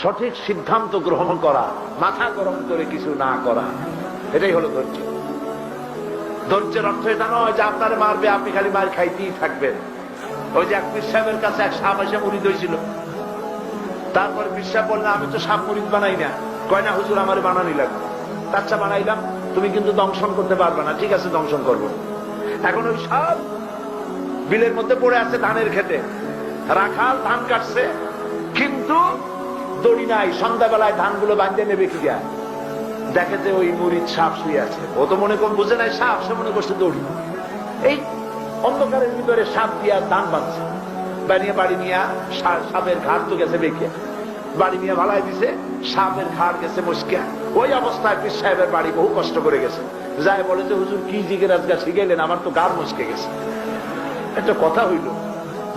সঠিক সিদ্ধান্ত গ্রহণ করা, মাথা গরম করে কিছু না করা, এটাই হলো ধৈর্য। ধৈর্যের অর্থ এটা নয় যে আপনার মারবে, আপনি খালি মার খাইতেই থাকবেন। ওই যে এক পীর কাছে এক সাপ এসে মুড়ি হয়েছিল তারপরে পীর সাহেব আমি তো সাপ মুড়িদ বানাই না। কয়, না, হুজুর, আমার বানানি লাগবে। আচ্ছা বানাইলাম। তুমি কিন্তু দংশন করতে পারবে না। ঠিক আছে, দংশন করব। এখন ওই সাপ বিলের মধ্যে পড়ে আছে ধানের খেতে রাখাল ধান কাটছে, কিন্তু দড়ি নাই, সন্ধ্যাবেলায় ধানগুলো বাঁধতে নেবে কি যায় দেখে যে ওই মুড়ির সাপ শুয়ে আছে। ও তো মনে কর বুঝে নাই সাপ, সে মনে করছে দড়ি। এই অন্ধকারের ভিতরে সাপ দিয়া ধান বাঁধছে। বানিয়ে বাড়ি নিয়ে সাপের ঘাট তো গেছে বেঁকে। বাড়ি নিয়ে ভালাই দিছে, সাপের ঘাট গেছে মুসকিয়া ওই অবস্থায় পীর সাহেবের বাড়ি বহু কষ্ট করে গেছে। যাই বলে যে, হুজুর, কি জিগের আজগা শিখাইলেন? আমার তো গার মুসকে গেছে। একটা কথা হইল,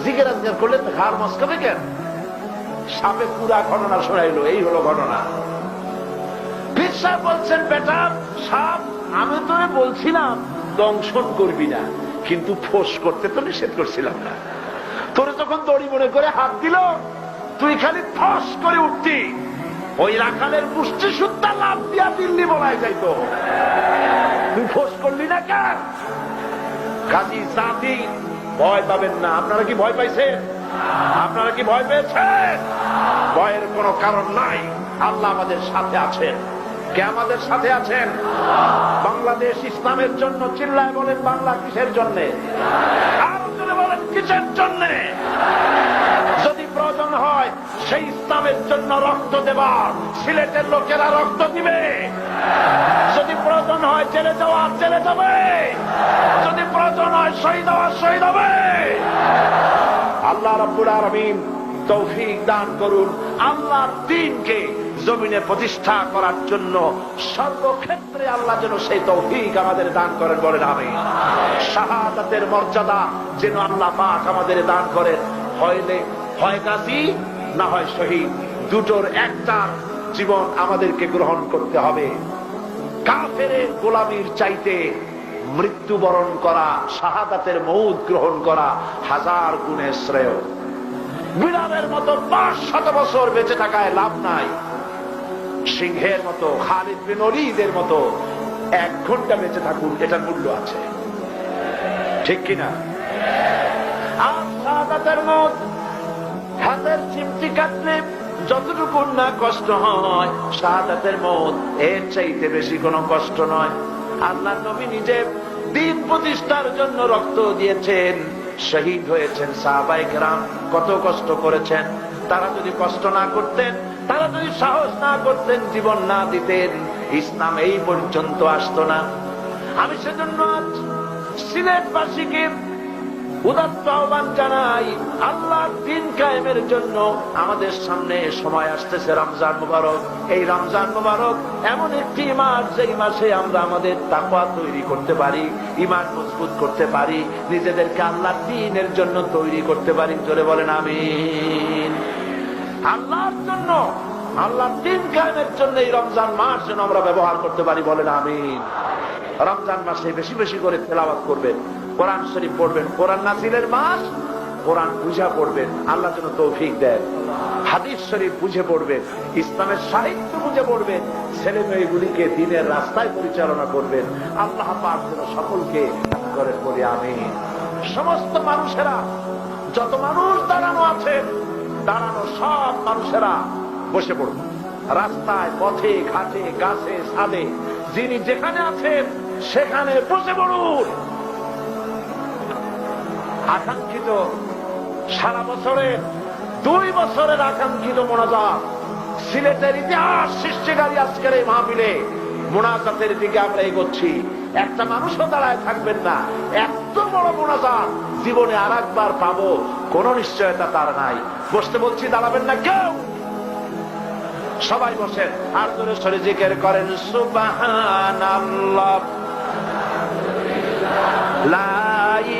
জিগের আজগার করলে তো ঘাড় মস্কাবে কেন? সাপে পুরা ঘটনা শোনাইলো, এই হলো ঘটনা। পীর সাহেব বলছেন, বেটা, সাপ, আমি তোরে বলছিলাম, দংশন করবি না। কিন্তু ফোস করতে তো নিষেধ করছিলাম না। তোরে যখন দড়ি মনে করে হাত দিল, তুই খালি ফস করে উঠতি। ওই রাখালের পুষ্টি সুত্তা লাভ দিয়া দিল্লি বলাই যাইতো। তুই ফোস করলি না কাজী জাতি ভয় পাবেন না। আপনারা কি ভয় পাইছেন? আপনারা কি ভয় পেয়েছেন? ভয়ের কোনো কারণ নাই। আল্লাহ আমাদের সাথে আছেন। কে আমাদের সাথে আছেন? বাংলাদেশ ইসলামের জন্য চিল্লায় বলেন বাংলা কিসের জন্যে? বলেন কিসের জন্যে? যদি প্রয়োজন হয়, সেই ইসলামের জন্য রক্ত দেবার। সিলেটের লোকেরা রক্ত দিবে। যদি প্রয়োজন হয়, জেলে যাওয়া, জেলে যাবে। যদি প্রয়োজন হয়, শহীদ হওয়া, শহীদ হবে। আল্লাহ রাব্বুল আলামিন তৌফিক দান করুন। আল্লাহর দিনকে জমিনে প্রতিষ্ঠা করার জন্য সর্বক্ষেত্রে আল্লাহ যেন সেই তৌফিক আমাদের দান করেন বলেন আমি শাহাদাতের মর্যাদা যেন আল্লাহ পাক আমাদের দান করেন। হইলে হয় গাজী না হয় শহীদ। দুটোর একটা জীবন আমাদেরকে গ্রহণ করতে হবে। কাফের গোলামির চাইতে মৃত্যুবরণ করা, শাহাদাতের মৌদ গ্রহণ করা হাজার গুণে শ্রেয়। বিড়ালের মতো পাঁচ শত বছর বেঁচে থাকায় লাভ নাই। সিংহের মতো, খালিদ বিন অলিদের মতো এক ঘণ্টা বেঁচে থাকুন, এটার মূল্য আছে। ঠিক কিনা? আর শাহাদাতের মত হাতের চিমটি কাটলে যতটুকু না কষ্ট হয়, শাহাদাতের মত এর চাইতে বেশি কোনো কষ্ট নয়। আল্লাহ নবী নিজে দিন প্রতিষ্ঠার জন্য রক্ত দিয়েছেন, শহীদ হয়েছেন সাহাবাই গ্রাম কত কষ্ট করেছেন। তারা যদি কষ্ট না করতেন, তারা যদি সাহস না করতেন, জীবন না দিতেন, ইসলাম এই পর্যন্ত আসতো না। আমি সেজন্য সিলেটবাসীকে উদাত্ত আহ্বান জানাই আল্লাহ দিন কায়েমের জন্য আমাদের সামনে সময় আসতেছে রমজান মুবারক। এই রমজান মুবারক এমন একটি মাস, যেই মাসে আমরা আমাদের তাকওয়া তৈরি করতে পারি ইমান মজবুত করতে পারি, নিজেদেরকে আল্লাহ দিনের জন্য তৈরি করতে পারি। জোরে বলেন, আমিন। আল্লাহর জন্য আল্লাহ দিন কায়েমের জন্য এই রমজান মাস যেন আমরা ব্যবহার করতে পারি, বলেন, আমিন। রমজান মাসে বেশি বেশি করে তেলাওয়াত করবেন। কোরআন শরীফ পড়বেন, কোরআন নাসিলের মাস, কোরআন বুঝা পড়বেন আল্লাহ যেন তৌফিক দেন। হাদিস শরীফ বুঝে পড়বেন, ইসলামের সাহিত্য বুঝে পড়বেন, ছেলে মেয়েগুলিকে দিনের রাস্তায় পরিচালনা করবেন। আল্লাহ পাক যেন সকলকে করে বলি আমি সমস্ত মানুষেরা, যত মানুষ দাঁড়ানো আছেন দাঁড়ানো সব মানুষেরা বসে পড়ুন। রাস্তায়, পথে, ঘাটে, গাছে, ছাদে, যিনি যেখানে আছেন, সেখানে বসে পড়ুন। আকাঙ্ক্ষিত। সারা বছরের, দুই বছরের আকাঙ্ক্ষিত মোনাজাত। সিলেটের ইতিহাস সৃষ্টিকারী আজকের এই মাহফিলে মোনাজাতের দিকে আমরা এগোচ্ছি। একটা মানুষও দাঁড়ায় থাকবেন না। এত বড় মোনাজাত জীবনে আর একবার পাবো, কোন নিশ্চয়তা তার নাই। বসতে বলছি, দাঁড়াবেন না কেউ। সবাই বসেন। আর জোরে সরে জিকের করেন সুবাহ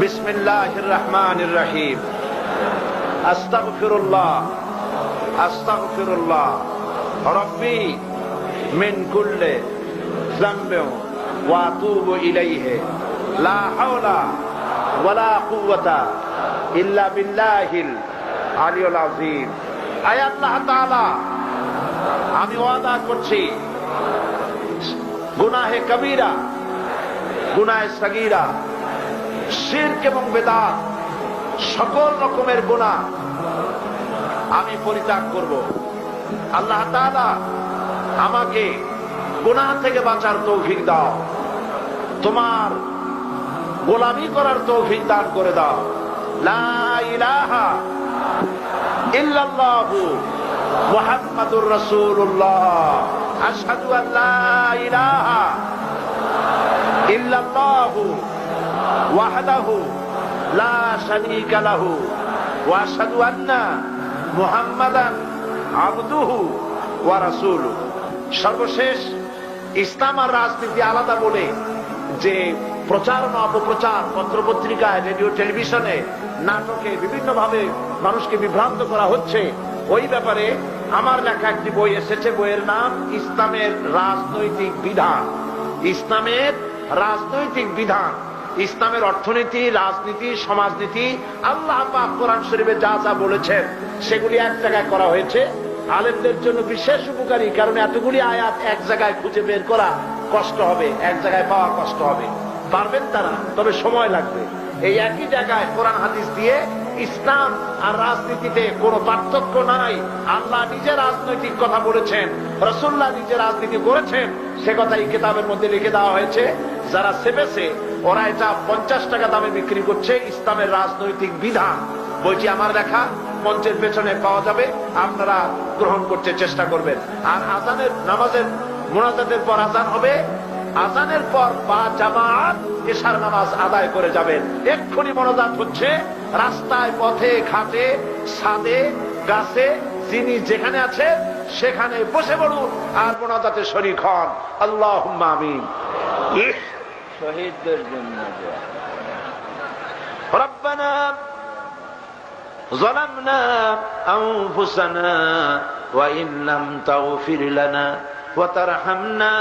বিসমিল্লাহির রহমানির রহিম আস্তাগফিরুল্লাহ আস্তাগফিরুল্লাহ। রব্বি মিন কুল্লি যামবিন ওয়া আতুবু ইলাইহি। লা হাওলা ওয়ালা কুওয়াতা ইল্লা বিল্লাহিল আলিয়ুল আযীম। আয় আল্লাহ তাআলা, আমি ওয়াদা করছি, গুনাহে কবিরা, গুনাহে সগীরা শিরক এবং বেদাত, সকল রকমের গুনাহ আমি পরিত্যাগ করব। আল্লাহ তাআলা আমাকে গুনাহ থেকে বাঁচার তৌফিক দাও। তোমার গোলামি করার তৌফিক দান করে দাও। লা ইলাহা ইল্লাল্লাহু মুহাম্মাদুর রাসূলুল্লাহ। আশহাদু আবদুহু ওয়া সর্বশেষ ইসলাম আর রাজনীতি আলাদা বলে যে প্রচারণা অপপ্রচার পত্রপত্রিকায়, রেডিও, টেলিভিশনে, নাটকে বিভিন্ন ভাবে মানুষকে বিভ্রান্ত করা হচ্ছে, ওই ব্যাপারে আমার লেখা একটি বই এসেছে, বইয়ের নাম ইসলামের রাজনৈতিক বিধান। ইসলামের রাজনৈতিক বিধান। ইসলামের অর্থনীতি, রাজনীতি, সমাজনীতি, আল্লাহ কোরআন শরীফে যা যা বলেছেন, সেগুলি এক জায়গায় করা হয়েছে। আলেমদের জন্য বিশেষ উপকারী, কারণ এতগুলি আয়াত এক জায়গায় খুঁজে বের করা কষ্ট হবে, এক জায়গায় পাওয়া কষ্ট হবে। পারবেন তারা, তবে সময় লাগবে। এই একই জায়গায় কোরআন হাদিস দিয়ে ইসলাম আর রাজনীতিতে কোনো পার্থক্য নাই। আল্লাহ নিজে রাজনৈতিক কথা বলেছেন রসুল্লাহ নিজে রাজনীতি করেছেন, সে কথা এই কিতাবের মধ্যে লিখে দেওয়া হয়েছে, যারা সেবেছে ওরা এটা পঞ্চাশ টাকা দামে বিক্রি করছে, ইসলামের রাজনৈতিক বিধান। বইটি আমার লেখা মঞ্চের পেছনে পাওয়া যাবে, আপনারা গ্রহণ করতে চেষ্টা করবেন। আর আজানের নামাজের মোনাজাতের পর আজান হবে। আজানের পর বা জামাত এশার নামাজ আদায় করে যাবেন। এক্ষুনি মনোজাত হচ্ছে। রাস্তায়, পথে, ঘাটে, ছাদে, গাছে, যিনি যেখানে আছে সেখানে বসে পড়ুন আর মোনাজাতে শরীর হন। আল্লাহ আমিন। শহীদদের জন্য দোয়া। ربنا ظلمنا أنفسنا وإن لم تغفر لنا وترحمنا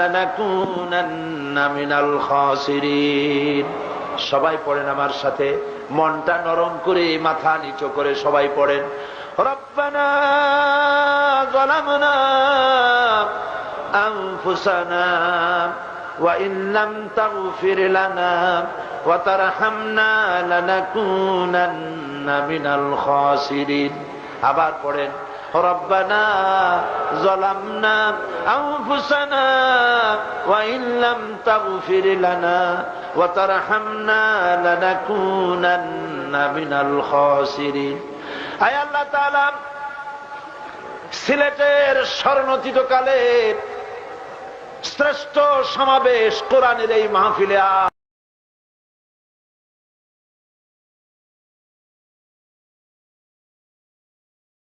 لنكونن من الخاسرين সবাই পড়েন আমার সাথে মনটা নরম করে মাথা নিচু করে সবাই পড়েন রব্বানা ظلمنا أنفسنا وإن لم تغفر لنا وترحمنا لنكونن من الخاسرين আবার পড়েন ربنا ظلمنا أنفسنا وإن لم تغفر لنا وترحمنا لنكونن من الخاسرين আয় আল্লাহ তাআলা সিলেটের স্মরণতীত কালের শ্রেষ্ঠ সমাবেশ কোরআনের এই মাহফিলে আ-